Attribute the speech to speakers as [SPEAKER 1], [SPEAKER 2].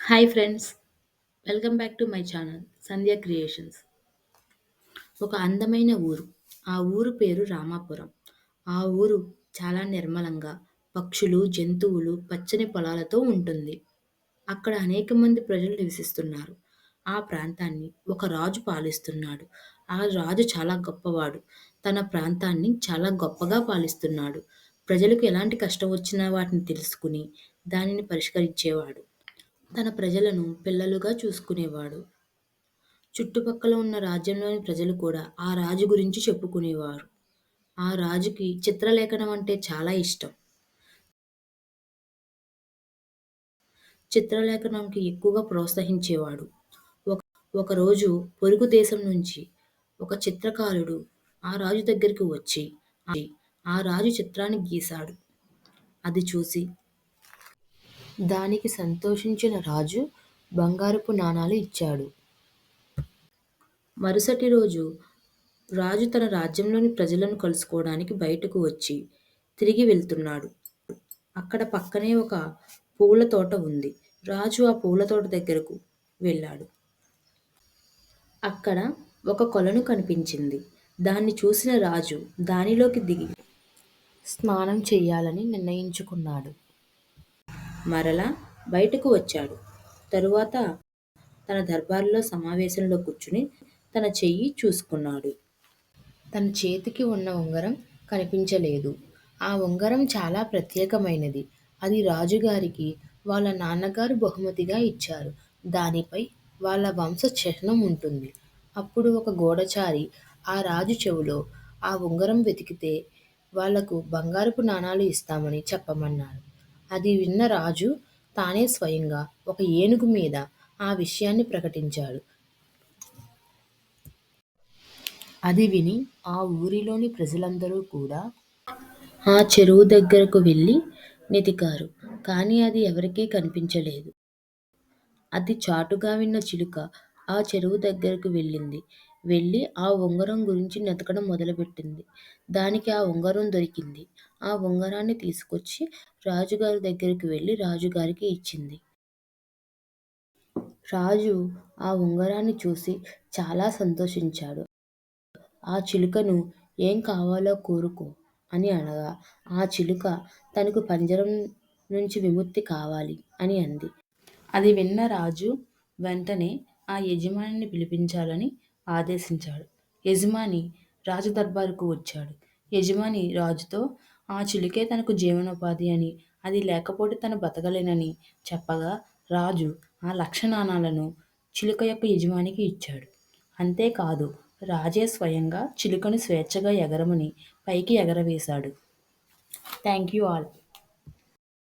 [SPEAKER 1] Hi friends welcome back to my channel Sandhya creations ఒక అందమైన ఊరు ఆ ఊరు పేరు రామాపురం. ఆ ఊరు చాలా నిర్మలంగా పక్షులు జంతువులు పచ్చని పొలాలతో ఉంటుంది. అక్కడ అనేక మంది ప్రజలు నివసిస్తున్నారు. ఆ ప్రాంతాన్ని ఒక రాజు పాలిస్తున్నాడు. ఆ రాజు చాలా గొప్పవాడు. తన ప్రాంతాన్ని చాలా గొప్పగా పాలిస్తున్నాడు. ప్రజలకు ఎలాంటి కష్టం వచ్చినా వాటిని తెలుసుకుని దానిని పరిష్కరించేవాడు. తన ప్రజలను పిల్లలుగా చూసుకునేవాడు. చుట్టుపక్కల ఉన్న రాజ్యంలోని ప్రజలు కూడా ఆ రాజు గురించి చెప్పుకునేవారు. ఆ రాజుకి చిత్రలేఖనం అంటే చాలా ఇష్టం. చిత్రలేఖనంకి ఎక్కువగా ప్రోత్సహించేవాడు. ఒక ఒకరోజు పొరుగు దేశం నుంచి ఒక చిత్రకారుడు ఆ రాజు దగ్గరికి వచ్చి ఆ రాజు చిత్రాన్ని గీశాడు. అది చూసి దానికి సంతోషించిన రాజు బంగారపు నాణాలు ఇచ్చాడు. మరుసటి రోజు రాజు తన రాజ్యంలోని ప్రజలను కలుసుకోవడానికి బయటకు వచ్చి తిరిగి వెళ్తున్నాడు. అక్కడ పక్కనే ఒక పూల తోట ఉంది. రాజు ఆ పూల తోట దగ్గరకు వెళ్ళాడు. అక్కడ ఒక కొలను కనిపించింది. దాన్ని చూసిన రాజు దానిలోకి దిగి స్నానం చేయాలని నిర్ణయించుకున్నాడు. మరలా బయటకు వచ్చాడు. తరువాత తన దర్బారులో సమావేశంలో కూర్చుని తన చెయ్యి చూసుకున్నాడు. తన చేతికి ఉన్న ఉంగరం కనిపించలేదు. ఆ ఉంగరం చాలా ప్రత్యేకమైనది. అది రాజుగారికి వాళ్ళ నాన్నగారు బహుమతిగా ఇచ్చారు. దానిపై వాళ్ళ వంశ చిహ్నం ఉంటుంది. అప్పుడు ఒక గూఢచారి ఆ రాజు చెవిలో ఆ ఉంగరం వెతికితే వాళ్ళకు బంగారపు నాణాలు ఇస్తామని చెప్పమన్నారు. అది విన్న రాజు తానే స్వయంగా ఒక ఏనుగు మీద ఆ విషయాన్ని ప్రకటించాడు. అది విని ఆ ఊరిలోని ప్రజలందరూ కూడా ఆ చెరువు దగ్గరకు వెళ్ళి నెతికారు కానీ అది ఎవరికీ కనిపించలేదు. అది చాటుగా విన్న చిలుక ఆ చెరువు దగ్గరకు వెళ్ళింది. వెళ్ళి ఆ ఉంగరం గురించి నెతకడం మొదలుపెట్టింది. దానికి ఆ ఉంగరం దొరికింది. ఆ ఉంగరాన్ని తీసుకొచ్చి రాజుగారి దగ్గరికి వెళ్ళి రాజుగారికి ఇచ్చింది. రాజు ఆ ఉంగరాన్ని చూసి చాలా సంతోషించాడు. ఆ చిలుకను ఏం కావాలో కోరుకో అని అనగా ఆ చిలుక తనకు పంజరం నుంచి విముక్తి కావాలి అని అంది. అది విన్న రాజు వెంటనే ఆ యజమానిని పిలిపించాలని ఆదేశించాడు. యజమాని రాజు దర్బారుకు వచ్చాడు. యజమాని రాజుతో ఆ చిలుకే తనకు జీవనోపాధి అని అది లేకపోతే తను బతకలేనని చెప్పగా రాజు ఆ లక్ష నాణాలను చిలుక యొక్క యజమానికి ఇచ్చాడు. అంతేకాదు రాజే స్వయంగా చిలుకను స్వేచ్ఛగా ఎగరమని పైకి ఎగరవేశాడు. Thank you all.